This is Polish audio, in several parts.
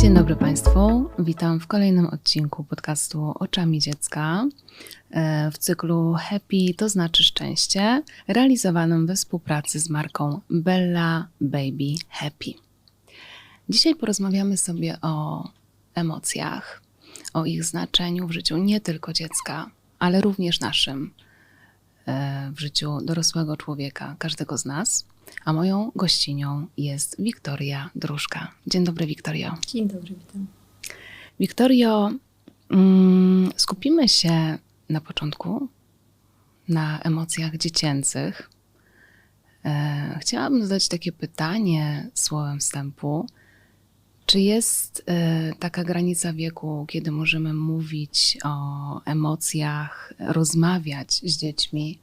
Dzień dobry Państwu. Witam w kolejnym odcinku podcastu Oczami Dziecka e, w cyklu Happy to znaczy szczęście, realizowanym we współpracy z marką Bella Baby Happy. Dzisiaj porozmawiamy sobie o emocjach, o ich znaczeniu w życiu nie tylko dziecka, ale również naszym, e, w życiu dorosłego człowieka, każdego z nas. A moją gościnią jest Wiktoria Dróżka. Dzień dobry, Wiktorio. Dzień dobry, witam. Wiktorio, mm, skupimy się na początku na emocjach dziecięcych. E, chciałabym zadać takie pytanie słowem wstępu. Czy jest e, taka granica wieku, kiedy możemy mówić o emocjach, rozmawiać z dziećmi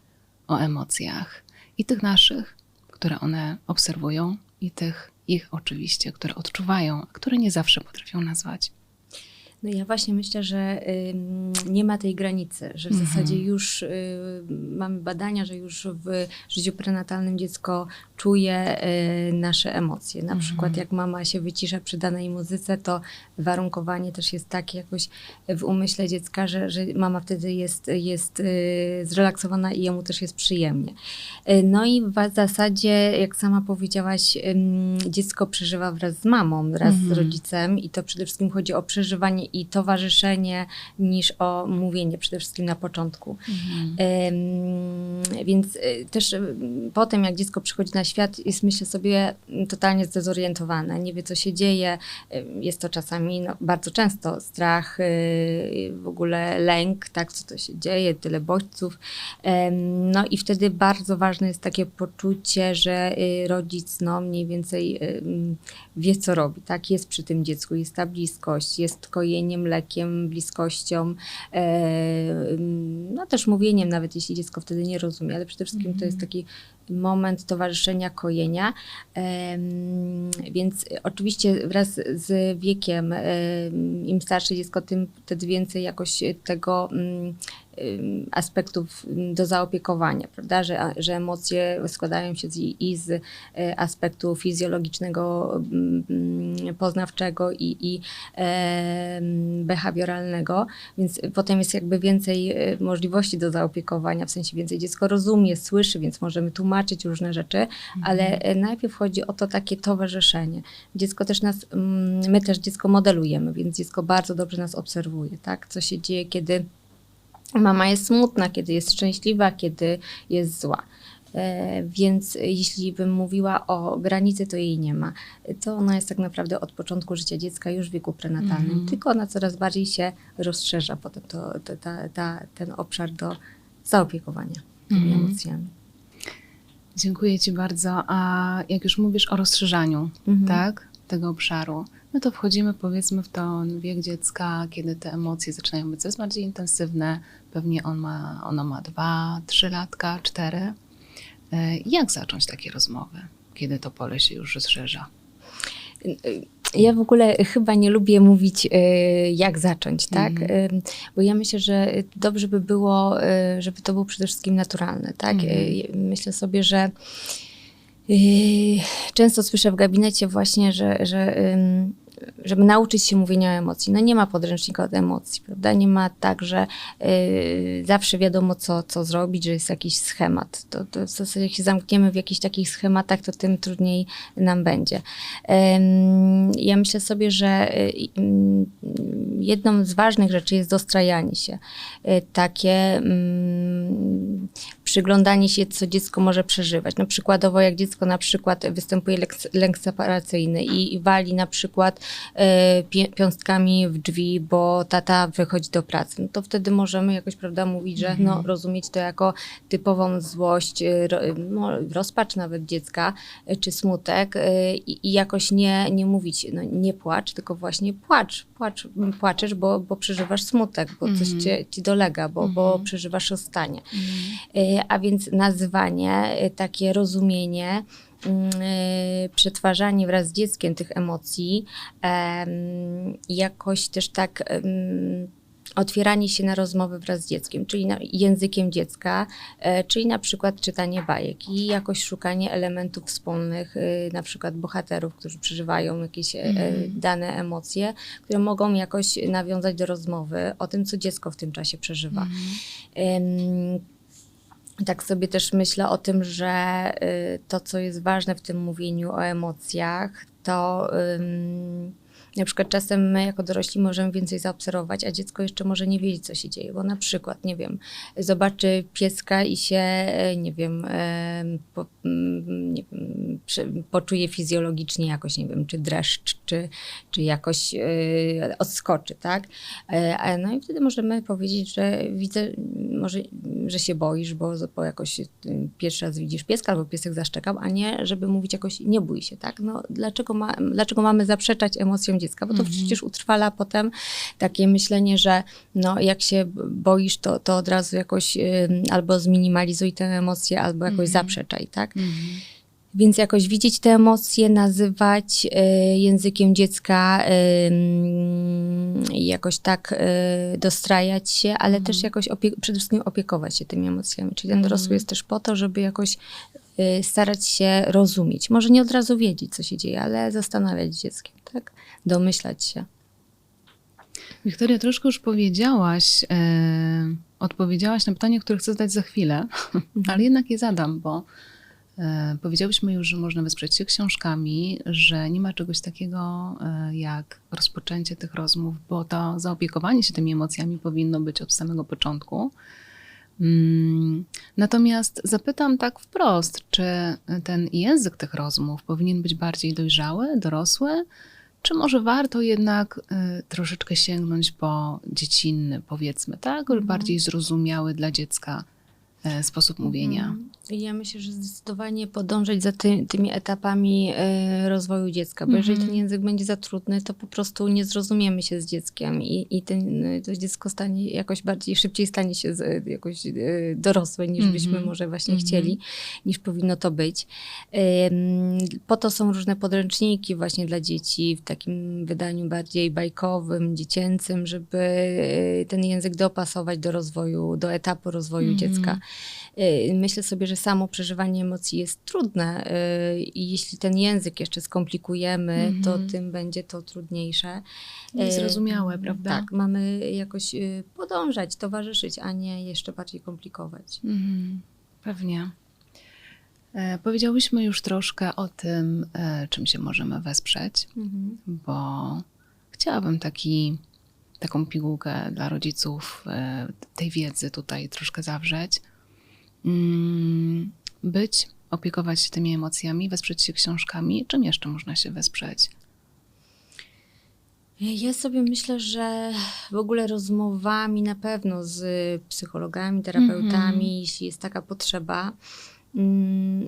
o emocjach i tych naszych, które one obserwują, i tych ich oczywiście, które odczuwają, a które nie zawsze potrafią nazwać? No ja właśnie myślę, że nie ma tej granicy, że w Mhm. zasadzie już y, mamy badania, że już w życiu prenatalnym dziecko czuje y, nasze emocje. Na przykład jak mama się wycisza przy danej muzyce, to warunkowanie też jest takie jakoś w umyśle dziecka, że, że mama wtedy jest, jest y, zrelaksowana i jemu też jest przyjemnie. No i w zasadzie, jak sama powiedziałaś, dziecko przeżywa wraz z mamą, wraz z Mhm. rodzicem i to przede wszystkim chodzi o przeżywanie i towarzyszenie niż o mówienie przede wszystkim na początku. Ym, Więc y, też y, potem, jak dziecko przychodzi na świat, jest myślę sobie totalnie zdezorientowane, nie wie co się dzieje. Jest to czasami, no, bardzo często strach, y, w ogóle lęk, tak, co to się dzieje, tyle bodźców. No i wtedy bardzo ważne jest takie poczucie, że rodzic no, mniej więcej wie, co robi, tak, jest przy tym dziecku, jest ta bliskość, jest kojeniem, mlekiem, bliskością, e, no też mówieniem, nawet jeśli dziecko wtedy nie rozumie, ale przede wszystkim to jest taki moment towarzyszenia, kojenia. Więc oczywiście wraz z wiekiem, em, im starsze dziecko, tym wtedy więcej jakoś tego mm, aspektów do zaopiekowania, prawda? Że, że emocje składają się z, i z e, aspektu fizjologicznego, poznawczego i, i em, behawioralnego, więc potem jest jakby więcej e, możliwości do zaopiekowania, w sensie więcej dziecko rozumie, słyszy, więc możemy tłumaczyć różne rzeczy, ale e, najpierw chodzi o to takie towarzyszenie. Dziecko też nas, my też dziecko modelujemy, więc dziecko bardzo dobrze nas obserwuje, tak? Co się dzieje, kiedy mama jest smutna, kiedy jest szczęśliwa, kiedy jest zła. E, Więc jeśli bym mówiła o granicy, to jej nie ma. To ona jest tak naprawdę od początku życia dziecka, już w wieku prenatalnym, Mhm. tylko ona coraz bardziej się rozszerza potem to, to, ta, ta, ten obszar do zaopiekowania tymi Mhm. emocjami. Dziękuję Ci bardzo. A jak już mówisz o rozszerzaniu, Mhm. tak, tego obszaru, no to wchodzimy powiedzmy w ten wiek dziecka, kiedy te emocje zaczynają być coraz bardziej intensywne. Pewnie on ma, ono ma dwa, trzy latka, cztery. E, Jak zacząć takie rozmowy, kiedy to pole się już rozszerza? Ja w ogóle chyba nie lubię mówić, y, jak zacząć, tak? Y, Bo ja myślę, że dobrze by było, żeby to było przede wszystkim naturalne, tak? Y, Myślę sobie, że często słyszę w gabinecie właśnie, że, że żeby nauczyć się mówienia o emocji. No nie ma podręcznika od emocji, prawda? Nie ma tak, że y, zawsze wiadomo, co, co zrobić, że jest jakiś schemat. To, to w zasadzie jak się zamkniemy w jakichś takich schematach, to tym trudniej nam będzie. Em, Ja myślę sobie, że y, mm, jedną z ważnych rzeczy jest dostrajanie się. Y, Takie mm, przyglądanie się, co dziecko może przeżywać. No przykładowo, jak dziecko na przykład występuje lęk, lęk separacyjny i, wali na przykład e, pię- piąstkami w drzwi, bo tata wychodzi do pracy, no to wtedy możemy jakoś, prawda, mówić, że no, rozumieć to jako typową złość, e, ro, no, rozpacz nawet dziecka, e, czy smutek e, i, jakoś nie, nie mówić, no, nie płacz, tylko właśnie płacz, płacz, płaczesz, bo, bo przeżywasz smutek, bo coś cię, ci dolega, bo, bo przeżywasz rozstanie. E, A więc nazywanie, e, takie rozumienie, mm, e, przetwarzanie wraz z dzieckiem tych emocji, em, jakoś też tak otwieranie się na rozmowy wraz z dzieckiem, czyli językiem dziecka, e, czyli na przykład czytanie bajek i jakoś szukanie elementów wspólnych, e, na przykład bohaterów, którzy przeżywają jakieś e, e, Mhm. dane emocje, które mogą jakoś nawiązać do rozmowy o tym, co dziecko w tym czasie przeżywa. Mhm. Tak sobie też myślę o tym, że y, to, co jest ważne w tym mówieniu o emocjach, to na przykład czasem my jako dorośli możemy więcej zaobserwować, a dziecko jeszcze może nie wiedzieć, co się dzieje, bo na przykład, nie wiem, zobaczy pieska i się, e, nie wiem, em, po, mm, nie wiem poczuje fizjologicznie jakoś, nie wiem, czy dreszcz, czy, czy jakoś e, odskoczy, tak? E, No i wtedy możemy powiedzieć, że widzę, może, że się boisz, bo, bo jakoś pierwszy raz widzisz pieska albo piesek zaszczekał, a nie, żeby mówić jakoś nie bój się, tak? No dlaczego, ma, dlaczego mamy zaprzeczać emocjom dziecka? Bo to Mhm. przecież utrwala potem takie myślenie, że no jak się boisz, to, to od razu jakoś y, albo zminimalizuj tę emocję, albo jakoś Mhm. zaprzeczaj, tak? Mhm. Więc jakoś widzieć te emocje, nazywać y, językiem dziecka, y, jakoś tak y, dostrajać się, ale też jakoś opie- przede wszystkim opiekować się tymi emocjami. Czyli ten dorosły jest też po to, żeby jakoś starać się rozumieć. Może nie od razu wiedzieć, co się dzieje, ale zastanawiać dzieckiem, tak? Domyślać się. Wiktoria, troszkę już powiedziałaś, e, odpowiedziałaś na pytanie, które chcę zadać za chwilę, ale jednak je zadam, bo e, powiedziałyśmy już, że można wesprzeć się książkami, że nie ma czegoś takiego e, jak rozpoczęcie tych rozmów, bo to zaopiekowanie się tymi emocjami powinno być od samego początku. Mm, Natomiast zapytam tak wprost, czy ten język tych rozmów powinien być bardziej dojrzały, dorosły, czy może warto jednak y, troszeczkę sięgnąć po dziecinny, powiedzmy, tak? Bardziej zrozumiały dla dziecka sposób mówienia. Mhm. Ja myślę, że zdecydowanie podążać za ty, tymi etapami e, rozwoju dziecka, bo jeżeli Mhm. ten język będzie za trudny, to po prostu nie zrozumiemy się z dzieckiem i, i ten, to dziecko stanie jakoś bardziej, szybciej stanie się z, jakoś e, dorosłe niż byśmy Mhm. może właśnie Mhm. chcieli, niż powinno to być. Po to są różne podręczniki właśnie dla dzieci w takim wydaniu bardziej bajkowym, dziecięcym, żeby e, ten język dopasować do rozwoju, do etapu rozwoju Mhm. dziecka. Y, Myślę sobie, że samo przeżywanie emocji jest trudne y, i jeśli ten język jeszcze skomplikujemy, to Mhm. tym będzie to trudniejsze. Y, prawda? Tak, mamy jakoś podążać, towarzyszyć, a nie jeszcze bardziej komplikować. Mhm, pewnie. E, powiedziałyśmy już troszkę o tym, e, czym się możemy wesprzeć, Mhm. bo chciałabym taki, taką pigułkę dla rodziców e, tej wiedzy tutaj troszkę zawrzeć. Mm, Być, opiekować się tymi emocjami, wesprzeć się książkami. Czym jeszcze można się wesprzeć? Ja sobie myślę, że w ogóle rozmowami na pewno z psychologami, terapeutami, Mhm. jeśli jest taka potrzeba, mm,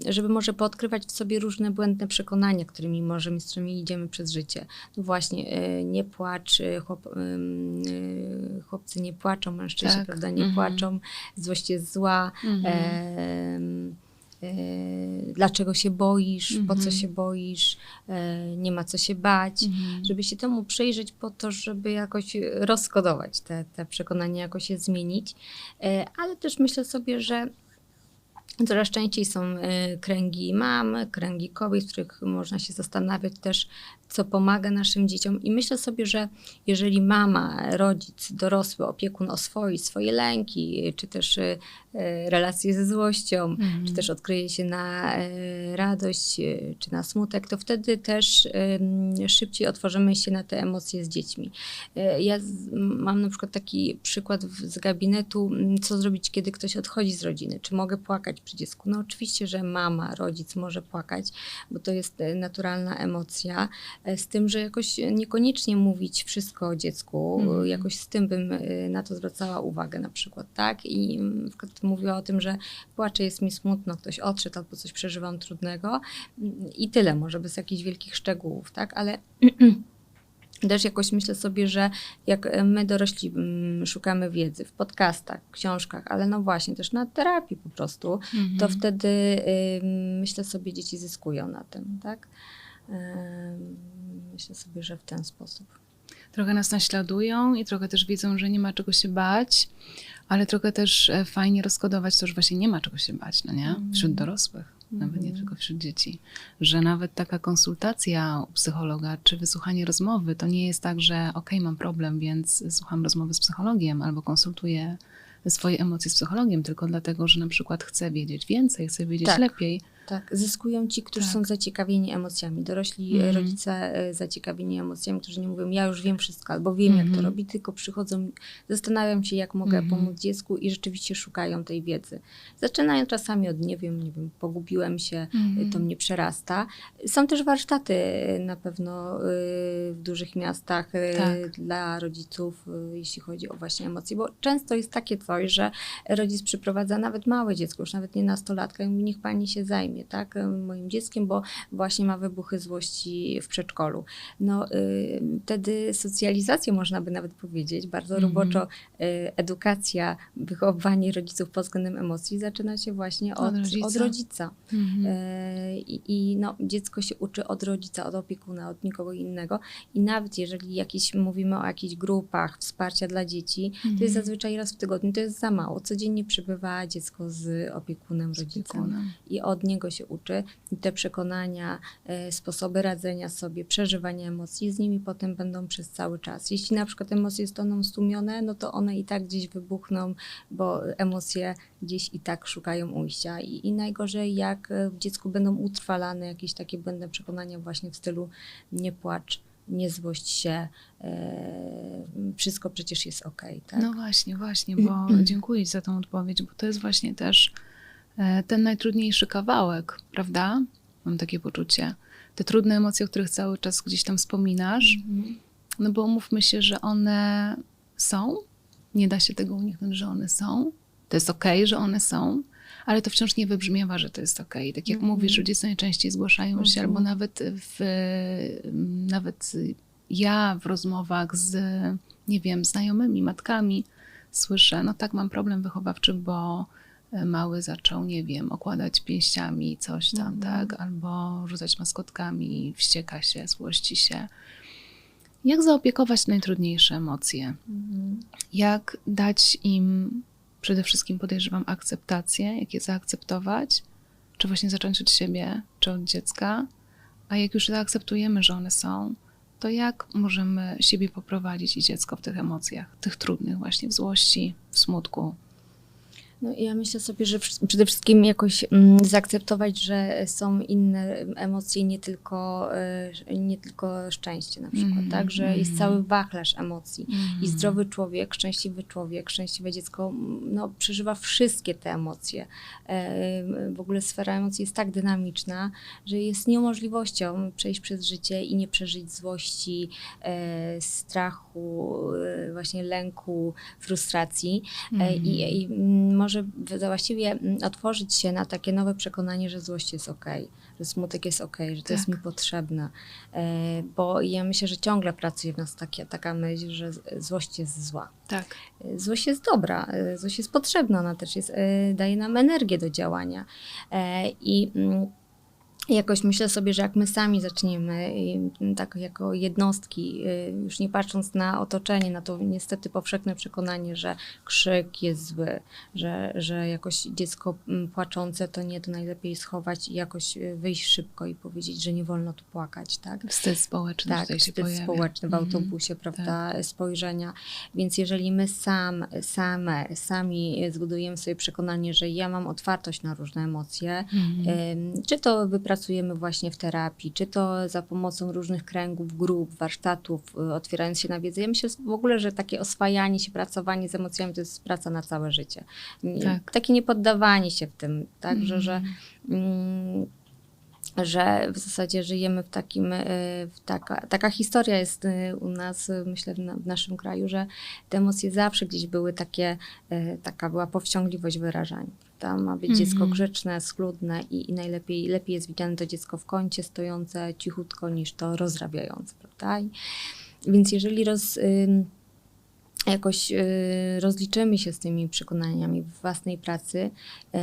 żeby może poodkrywać w sobie różne błędne przekonania, którymi możemy, z którymi idziemy przez życie. No właśnie, y, nie płacz, y, chłop, y, chłopcy nie płaczą, mężczyźni, Tak, prawda, nie mhm. płaczą, złość jest zła. em, y, Dlaczego się boisz? Po co Mhm. się boisz? E, Nie ma co się bać Mhm. żeby się temu przyjrzeć po to, żeby jakoś rozkodować te, te przekonania, jakoś je zmienić. E, Ale też myślę sobie, że coraz częściej są e, kręgi mam, kręgi kobiet, w których można się zastanawiać też, co pomaga naszym dzieciom. I myślę sobie, że jeżeli mama, rodzic, dorosły opiekun oswoi swoje lęki, czy też e, e, relacje ze złością, Mhm. czy też odkryje się na radość, czy na smutek, to wtedy też szybciej otworzymy się na te emocje z dziećmi. Ja mam na przykład taki przykład z gabinetu, m, co zrobić, kiedy ktoś odchodzi z rodziny. Czy mogę płakać przy dziecku? No oczywiście, że mama, rodzic może płakać, bo to jest e, naturalna emocja, e, z tym, że jakoś niekoniecznie mówić wszystko o dziecku, e, jakoś z tym bym e, na to zwracała uwagę na przykład, tak? I mm, mówiła o tym, że płaczę, jest mi smutno, ktoś odszedł albo coś przeżywam trudnego mm, i tyle, może bez jakichś wielkich szczegółów, tak? Ale też jakoś myślę sobie, że jak my dorośli mm, szukamy wiedzy w podcastach, książkach, ale no właśnie też na terapii po prostu, Mhm. to wtedy ym, myślę sobie, dzieci zyskują na tym, tak? Myślę sobie, że w ten sposób. trochę nas naśladują i trochę też widzą, że nie ma czego się bać, ale trochę też e, fajnie rozkodować to, że właśnie nie ma czego się bać, no nie? Wśród dorosłych. Nawet nie tylko wśród dzieci, że nawet taka konsultacja u psychologa czy wysłuchanie rozmowy to nie jest tak, że okej, mam problem, więc słucham rozmowy z psychologiem albo konsultuję swoje emocje z psychologiem, tylko dlatego, że na przykład chcę wiedzieć więcej, chcę wiedzieć Tak. lepiej. Tak, zyskują ci, którzy Tak. są zaciekawieni emocjami. Dorośli Mhm. rodzice e, zaciekawieni emocjami, którzy nie mówią, ja już wiem wszystko, albo wiem, jak to Mhm. robi, tylko przychodzą, zastanawiam się, jak mogę Mhm. pomóc dziecku i rzeczywiście szukają tej wiedzy. Zaczynają czasami od, nie wiem, nie wiem, pogubiłem się, Mhm. to mnie przerasta. Są też warsztaty e, na pewno e, w dużych miastach e, Tak. dla rodziców, e, jeśli chodzi o właśnie emocje, bo często jest takie coś, że rodzic przyprowadza nawet małe dziecko, już nawet nie nastolatka i mówi, niech pani się zajmie, tak, e, moim dzieckiem, bo właśnie ma wybuchy złości w przedszkolu. No y, wtedy socjalizacja, można by nawet powiedzieć, bardzo Mhm. roboczo y, edukacja, wychowanie rodziców pod względem emocji zaczyna się właśnie Od od, od rodzica. rodzica. Mhm. I, no, dziecko się uczy od rodzica, od opiekuna, od nikogo innego. I nawet jeżeli jakieś, mówimy o jakichś grupach wsparcia dla dzieci, to Mhm. jest zazwyczaj raz w tygodniu, to jest za mało. Codziennie przybywa dziecko z opiekunem, Z rodzicem opiekunem. i od niego się uczy. I te przekonania, e, sposoby radzenia sobie, przeżywania emocji z nimi potem będą przez cały czas. Jeśli na przykład emocje zostaną stłumione, no to one i tak gdzieś wybuchną, bo emocje gdzieś i tak szukają ujścia. I, i najgorzej, jak e, w dziecku będą utrwalane jakieś takie błędne przekonania właśnie w stylu nie płacz, nie złość się, e, wszystko przecież jest okej, tak? No właśnie, właśnie, bo dziękuję za tą odpowiedź, bo to jest właśnie też ten najtrudniejszy kawałek, prawda? Mam takie poczucie. Te trudne emocje, o których cały czas gdzieś tam wspominasz, Mhm. no bo umówmy się, że one są, nie da się tego uniknąć, że one są. To jest okej, że one są, ale to wciąż nie wybrzmiewa, że to jest okej. Tak jak Mhm. mówisz, ludzie co najczęściej zgłaszają się, Mhm. albo nawet w, nawet ja w rozmowach z, nie wiem, znajomymi, matkami słyszę, no tak, mam problem wychowawczy, bo e, mały zaczął, nie wiem, okładać pięściami coś tam, Mhm. tak, albo rzucać maskotkami, wścieka się, złości się. Jak zaopiekować najtrudniejsze emocje? Mhm. Jak dać im przede wszystkim, podejrzewam, akceptację, jak je zaakceptować, czy właśnie zacząć od siebie, czy od dziecka, a jak już zaakceptujemy, że one są, to jak możemy siebie poprowadzić i dziecko w tych emocjach, tych trudnych właśnie, w złości, w smutku. No ja myślę sobie, że przede wszystkim jakoś mm, zaakceptować, że są inne emocje, nie tylko, e, nie tylko szczęście na przykład, Mhm, tak? Że jest mhm. cały wachlarz emocji. I Mhm. zdrowy człowiek, szczęśliwy człowiek, szczęśliwe dziecko no, przeżywa wszystkie te emocje. E, W ogóle sfera emocji jest tak dynamiczna, że jest niemożliwością przejść przez życie i nie przeżyć złości, e, strachu, właśnie lęku, frustracji. I, i mm, może właściwie mm, otworzyć się na takie nowe przekonanie, że złość jest okej, że smutek jest okej, że to jest Tak. mi potrzebne. E, Bo ja myślę, że ciągle pracuje w nas takie, taka myśl, że złość jest zła. Tak. E, Złość jest dobra, e, złość jest potrzebna, ona też jest, daje nam energię do działania. I mm, jakoś myślę sobie, że jak my sami zaczniemy, mm, tak jako jednostki, y, już nie patrząc na otoczenie, na to niestety powszechne przekonanie, że krzyk jest zły, że, że jakoś dziecko mm, płaczące to nie, to najlepiej schować i jakoś y, wyjść szybko i powiedzieć, że nie wolno tu płakać, tak? Wstyd społeczny Tak, tutaj się wstyd pojawia. społeczny w Mhm. autobusie, prawda, spojrzenia. Więc jeżeli my sam, same, sami zbudujemy sobie przekonanie, że ja mam otwartość na różne emocje. Ym, Czy to wypracujemy właśnie w terapii, czy to za pomocą różnych kręgów, grup, warsztatów, y, otwierając się na wiedzę. Ja myślę w ogóle, że takie oswajanie się, pracowanie z emocjami to jest praca na całe życie. Tak. Takie niepoddawanie się w tym, tak, że, że, Mhm. mm, że w zasadzie żyjemy w takim, y, w taka, taka historia jest y, u nas, y, myślę, w, na, w naszym kraju, że te emocje zawsze gdzieś były takie, y, taka była powściągliwość wyrażania. Tam ma być dziecko Mhm. grzeczne, schludne i, i najlepiej lepiej jest widziane to dziecko w kącie, stojące cichutko, niż to rozrabiające, prawda? I, więc jeżeli roz, ym, jakoś y, rozliczymy się z tymi przekonaniami w własnej pracy, y,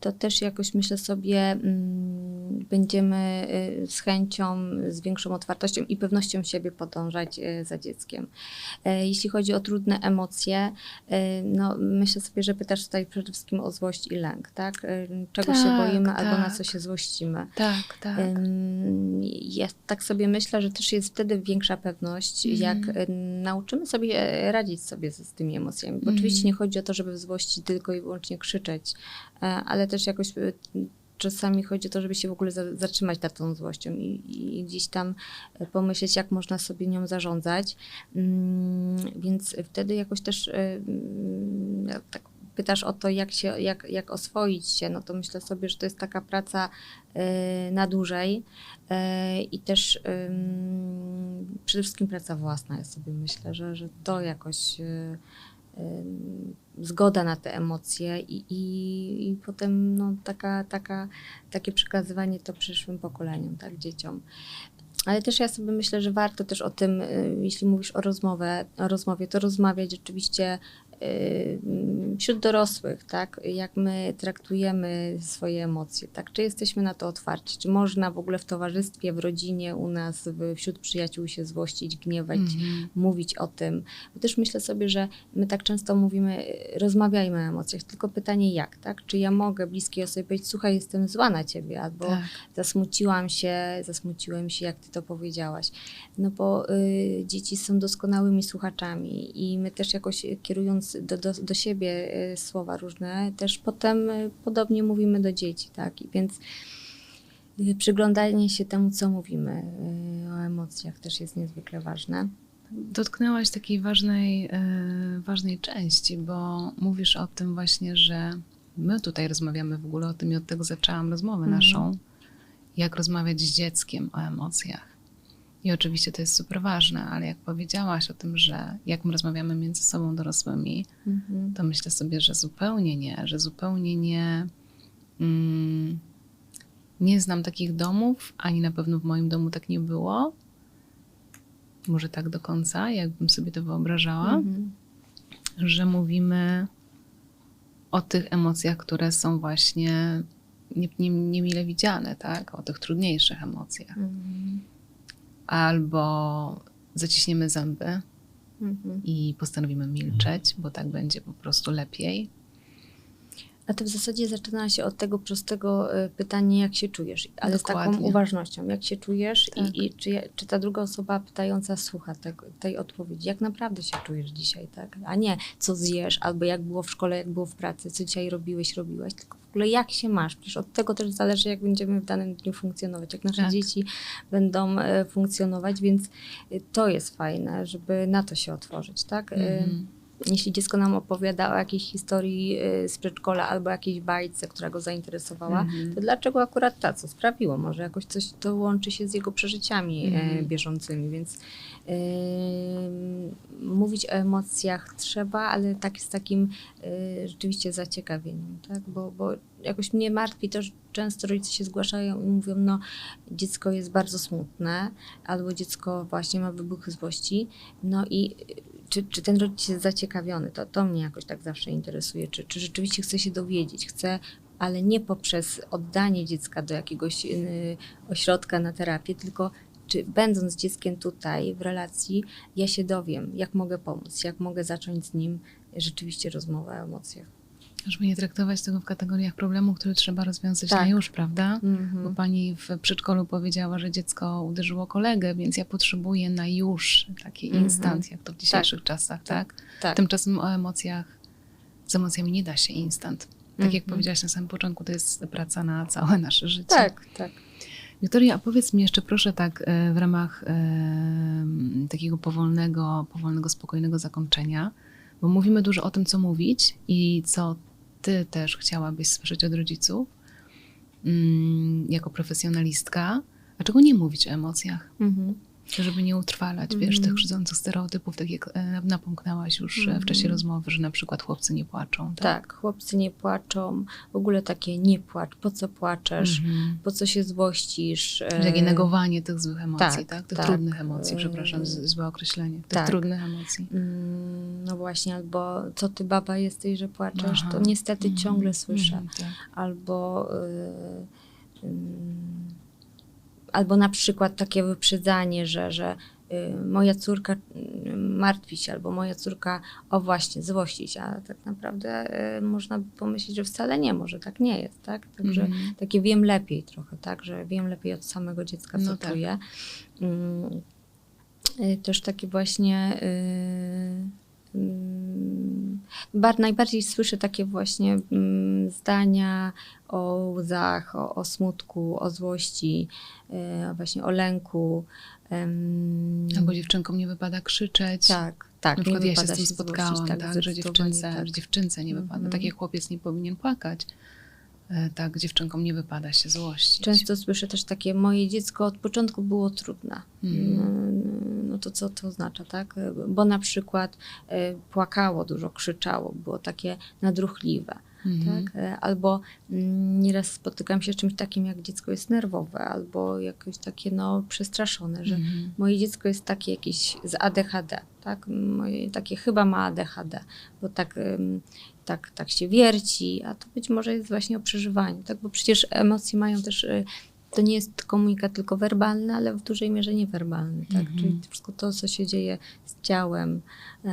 to też jakoś myślę sobie, mm, będziemy y, z chęcią, z większą otwartością i pewnością siebie podążać za dzieckiem. Jeśli chodzi o trudne emocje, no myślę sobie, że pytasz tutaj przede wszystkim o złość i lęk, tak? Czego się Tak, boimy albo na tak. co się złościmy. Tak, tak. Ja tak sobie myślę, że też jest wtedy większa pewność, Mhm. jak nauczymy sobie e, radzić sobie z, z tymi emocjami. Bo Mhm. oczywiście nie chodzi o to, żeby w złości tylko i wyłącznie krzyczeć, e, ale też jakoś y, czasami chodzi o to, żeby się w ogóle za, zatrzymać nad tą złością i, i gdzieś tam e, pomyśleć, jak można sobie nią zarządzać. Mm, Więc wtedy jakoś też mm, tak pytasz o to, jak, się, jak, jak oswoić się, no to myślę sobie, że to jest taka praca y, na dłużej y, i też przede wszystkim praca własna. Ja sobie myślę, że, że to jakoś y, zgoda na te emocje i, i, i potem no, taka, taka, takie przekazywanie to przyszłym pokoleniom, tak, dzieciom. Ale też ja sobie myślę, że warto też o tym, jeśli mówisz o, rozmowę, o rozmowie, to rozmawiać rzeczywiście wśród dorosłych, tak? Jak my traktujemy swoje emocje, tak? Czy jesteśmy na to otwarci? Czy można w ogóle w towarzystwie, w rodzinie, u nas, wśród przyjaciół się złościć, gniewać, Mhm. mówić o tym? Bo też myślę sobie, że my tak często mówimy, y, rozmawiajmy o emocjach, tylko pytanie jak, tak? Czy ja mogę bliskiej osobie powiedzieć, słuchaj, jestem zła na ciebie, albo Tak. zasmuciłam się, zasmuciłem się, jak ty to powiedziałaś. No bo y, dzieci są doskonałymi słuchaczami i my też jakoś y, kierując do, do, do siebie y, słowa różne, też potem y, podobnie mówimy do dzieci, tak? I więc y, przyglądanie się temu, co mówimy o emocjach też jest niezwykle ważne. Dotknęłaś takiej ważnej, ważnej części, bo mówisz o tym właśnie, że my tutaj rozmawiamy w ogóle o tym i od tego zaczęłam rozmowę Mhm. naszą, jak rozmawiać z dzieckiem o emocjach. I oczywiście to jest super ważne, ale jak powiedziałaś o tym, że jak my rozmawiamy między sobą dorosłymi, Mhm. to myślę sobie, że zupełnie nie, że zupełnie nie. Mm, nie znam takich domów, ani na pewno w moim domu tak nie było. Może tak do końca, jakbym sobie to wyobrażała, Mhm. że mówimy o tych emocjach, które są właśnie nie, nie, niemile widziane, tak? O tych trudniejszych emocjach. Mhm. Albo zaciśniemy zęby Mhm. i postanowimy milczeć, bo tak będzie po prostu lepiej. A to w zasadzie zaczyna się od tego prostego y, pytania, jak się czujesz, ale z taką Dokładnie. uważnością, jak się czujesz Tak. i, i czy, czy ta druga osoba pytająca słucha tego, tej odpowiedzi, jak naprawdę się czujesz dzisiaj, tak? A nie co zjesz, albo jak było w szkole, jak było w pracy, co dzisiaj robiłeś, robiłaś, tylko w ogóle jak się masz. Przecież od tego też zależy, jak będziemy w danym dniu funkcjonować, jak nasze Tak. dzieci będą e, funkcjonować, więc y, to jest fajne, żeby na to się otworzyć, tak? Mhm. Jeśli dziecko nam opowiada o jakiejś historii y, z przedszkola albo jakiejś bajce, która go zainteresowała, Mhm. to dlaczego akurat ta, co sprawiło? Może jakoś coś to łączy się z jego przeżyciami e, Mhm. bieżącymi, więc y, mówić o emocjach trzeba, ale tak z takim y, rzeczywiście zaciekawieniem, tak? Bo, bo jakoś mnie martwi to, że często rodzice się zgłaszają i mówią, no dziecko jest bardzo smutne, albo dziecko właśnie ma wybuchy złości, no i czy, czy ten rodzic jest zaciekawiony? To, to mnie jakoś tak zawsze interesuje. Czy, czy rzeczywiście chce się dowiedzieć? Chce, ale nie poprzez oddanie dziecka do jakiegoś y, ośrodka na terapię, tylko czy będąc dzieckiem tutaj w relacji, ja się dowiem, jak mogę pomóc, jak mogę zacząć z nim rzeczywiście rozmowę o emocjach. Żeby nie traktować tego w kategoriach problemu, który trzeba rozwiązać Tak. na już, prawda? Bo Mhm. pani w przedszkolu powiedziała, że dziecko uderzyło kolegę, więc ja potrzebuję na już taki Mhm. instant, jak to w dzisiejszych czasach, tak? Tak. Tymczasem o emocjach, z emocjami nie da się instant. Tak jak Mhm. powiedziałaś na samym początku, to jest praca na całe nasze życie. Tak, tak. Wiktoria, a powiedz mi jeszcze proszę tak e, w ramach e, takiego powolnego, powolnego, spokojnego zakończenia, bo mówimy dużo o tym, co mówić i co ty też chciałabyś słyszeć od rodziców mm, jako profesjonalistka, a czego nie mówić o emocjach, Mhm. Żeby nie utrwalać, wiesz, Mhm. tych krzydzących stereotypów, tak jak e, napomknęłaś już e, w czasie Mhm. rozmowy, że na przykład chłopcy nie płaczą. Tak. Tak, chłopcy nie płaczą, w ogóle takie nie płacz, po co płaczesz, Mhm. po co się złościsz. e, Takie negowanie tych złych emocji, tak? tak, Tych tak. trudnych emocji, przepraszam, z- złe określenie. Tych tak. trudnych emocji. Mm, No właśnie, albo co ty baba jesteś, że płaczesz, Aha. to niestety Mhm. ciągle słyszę. Mhm, tak. Albo y, albo na przykład takie wyprzedzanie, że, że y, moja córka y, martwi się, albo moja córka, o właśnie, złości się, a tak naprawdę y, można by pomyśleć, że wcale nie, może tak nie jest, tak? Także Mhm. takie wiem lepiej trochę, tak? Że wiem lepiej od samego dziecka, co No tak. czuje. Mm, Też takie właśnie. Mm, bar, najbardziej słyszę takie właśnie mm, zdania o łzach, o, o smutku, o złości, y, właśnie o lęku. Albo dziewczynkom nie wypada krzyczeć. tak, tak. Na przykład ja się z tym złościć, spotkałam, tak, że, dziewczynce, tak. że dziewczynce nie wypada. Mhm. Tak jak chłopiec nie powinien płakać, e, tak dziewczynkom nie wypada się złościć. Często słyszę też takie, moje dziecko od początku było trudne. Mhm. To co to oznacza, tak? Bo na przykład e, płakało dużo, krzyczało, było takie nadruchliwe, Mhm. tak? E, Albo mm, nieraz spotykam się z czymś takim, jak dziecko jest nerwowe, albo jakoś takie no przestraszone, że Mhm. moje dziecko jest takie jakieś z ADHD, tak? Moje takie chyba ma ADHD, bo tak, tak, tak się wierci, a to być może jest właśnie o przeżywaniu, tak? Bo przecież emocje mają też, y, to nie jest komunikat tylko werbalny, ale w dużej mierze niewerbalny, tak? Mhm. Czyli wszystko to, co się dzieje z ciałem, e,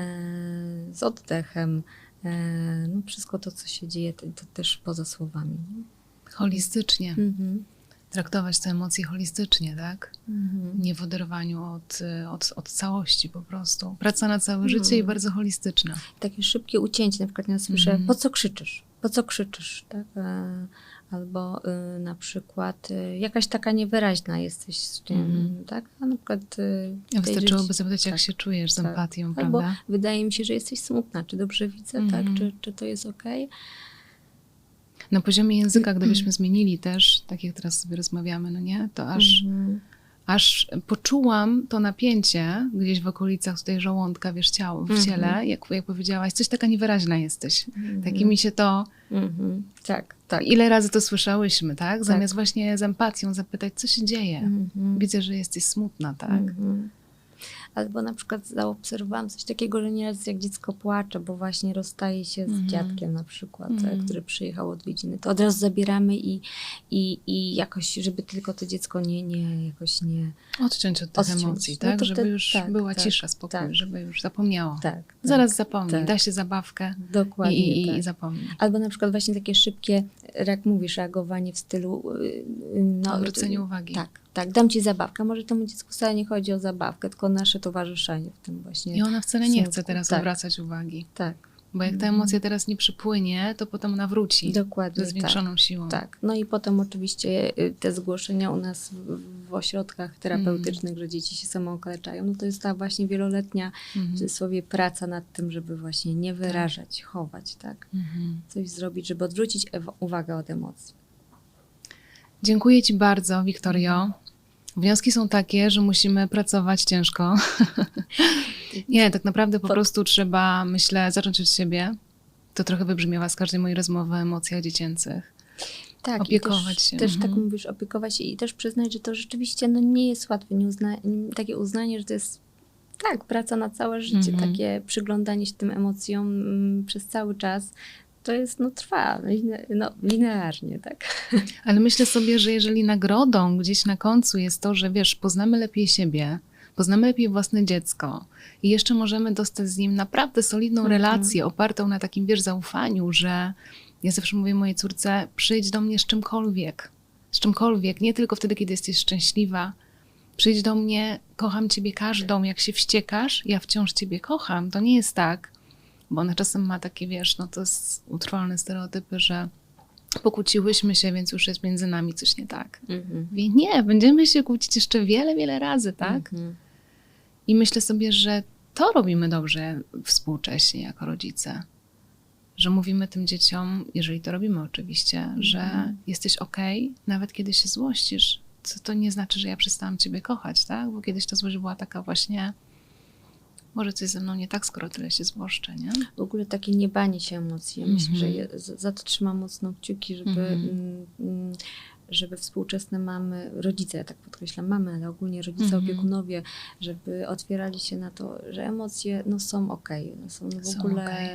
z oddechem, e, no wszystko to, co się dzieje, to, też poza słowami. Holistycznie. Mhm. Traktować te emocje holistycznie, tak? Mhm. Nie w oderwaniu od, e, od, od całości po prostu. Praca na całe Mhm. życie i bardzo holistyczna. takie szybkie ucięcie, na przykład ja słyszę, Mhm. po co krzyczysz? Po co krzyczysz? Tak? Albo y, na przykład y, jakaś taka niewyraźna jesteś z tym, Mhm. tak? A na przykład y, Wystarczyłoby zapytać, jak tak, się czujesz z tak. empatią, Albo prawda? wydaje mi się, że jesteś smutna. Czy dobrze widzę, Mhm. tak? Czy, czy to jest okej? Na poziomie języka, gdybyśmy zmienili też, tak jak teraz sobie rozmawiamy, no nie, to aż, Mhm. aż poczułam to napięcie gdzieś w okolicach tutaj żołądka, wiesz, ciało, w Mhm. ciele, jak, jak powiedziałaś, coś taka niewyraźna jesteś. Mhm. Taki mi się to, Mhm. Tak, tak. ile razy to słyszałyśmy, tak? Zamiast właśnie z empatią zapytać, co się dzieje. Mhm. Widzę, że jesteś smutna, tak? Mhm. Albo na przykład zaobserwowałam coś takiego, że nieraz jak dziecko płacze, bo właśnie rozstaje się z Mhm. dziadkiem na przykład, e, który przyjechał odwiedziny, to od razu zabieramy i, i, i jakoś, żeby tylko to dziecko nie, nie jakoś nie... Odciąć od tych Odciąć. emocji, No tak? to żeby te- już tak, była tak, cisza, spokój, tak. żeby już zapomniało. Tak. tak Zaraz zapomni, tak. da się zabawkę Dokładnie i, i, tak. i zapomni. Albo na przykład właśnie takie szybkie, jak mówisz, reagowanie w stylu... y, y, No, Odwrócenie uwagi. Tak, tak, dam ci zabawkę. Może temu dziecku wcale nie chodzi o zabawkę, tylko nasze towarzyszenie w tym właśnie. I ona wcale nie chce teraz tak, zwracać uwagi. Tak, Bo jak ta Mhm. emocja teraz nie przypłynie, to potem ona wróci dokładnie ze zwiększoną siłą. Tak, no i potem oczywiście y, te zgłoszenia u nas w, w ośrodkach terapeutycznych, że dzieci się samookaleczają, no to jest ta właśnie wieloletnia w Mhm. cudzysłowie praca nad tym, żeby właśnie nie wyrażać, chować, tak? Mhm. Coś zrobić, żeby odwrócić uwagę od emocji. Dziękuję Ci bardzo, Wiktorio. Wnioski są takie, że musimy pracować ciężko. nie, tak naprawdę po prostu trzeba, myślę, zacząć od siebie. To trochę wybrzmiewa z każdej mojej rozmowy o emocjach dziecięcych. Tak, Opiekować też, się, Też mhm. tak mówisz, opiekować się i też przyznać, że to rzeczywiście no, nie jest łatwe. Nie uzna, takie uznanie, że to jest tak, praca na całe życie, Mhm. takie przyglądanie się tym emocjom mm, przez cały czas, to jest, no trwa, no, linearnie, tak? Ale myślę sobie, że jeżeli nagrodą gdzieś na końcu jest to, że wiesz, poznamy lepiej siebie, poznamy lepiej własne dziecko i jeszcze możemy dostać z nim naprawdę solidną Mhm. relację opartą na takim, wiesz, zaufaniu, że ja zawsze mówię mojej córce, przyjdź do mnie z czymkolwiek, z czymkolwiek, nie tylko wtedy, kiedy jesteś szczęśliwa. Przyjdź do mnie, kocham ciebie każdą, jak się wściekasz, ja wciąż ciebie kocham. To nie jest tak, bo ona czasem ma takie, wiesz, no to jest utrwalone stereotypy, że pokłóciłyśmy się, więc już jest między nami coś nie tak. Mhm. Mówię, nie, będziemy się kłócić jeszcze wiele, wiele razy, tak? Mhm. I myślę sobie, że to robimy dobrze współcześnie jako rodzice. Że mówimy tym dzieciom, jeżeli to robimy oczywiście, że Mhm. jesteś okej, nawet kiedy się złościsz. To, to nie znaczy, że ja przestałam ciebie kochać, tak? Bo kiedyś ta złość była taka właśnie, może coś ze mną nie tak, skoro tyle się złoszczę, nie? W ogóle takie niebanie się emocji. Ja myślę, Mhm. że za to trzymam mocno kciuki, żeby, Mhm. mm, mm, żeby współczesne mamy, rodzice, ja tak podkreślam, mamy, ale ogólnie rodzice, Mhm. opiekunowie, żeby otwierali się na to, że emocje no, są okej, one są w Są ogóle okej.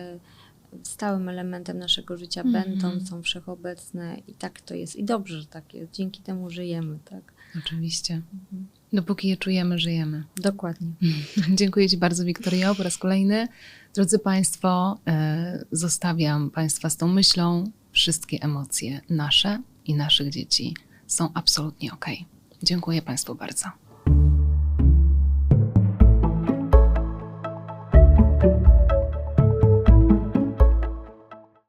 stałym elementem naszego życia Mhm. będą, są wszechobecne i tak to jest. I dobrze, że tak jest. Dzięki temu żyjemy, tak? Oczywiście. Dopóki je czujemy, żyjemy. Dokładnie. Dziękuję Ci bardzo, Wiktorio, po raz kolejny. Drodzy Państwo, e, zostawiam Państwa z tą myślą. Wszystkie emocje nasze i naszych dzieci są absolutnie ok. Dziękuję Państwu bardzo.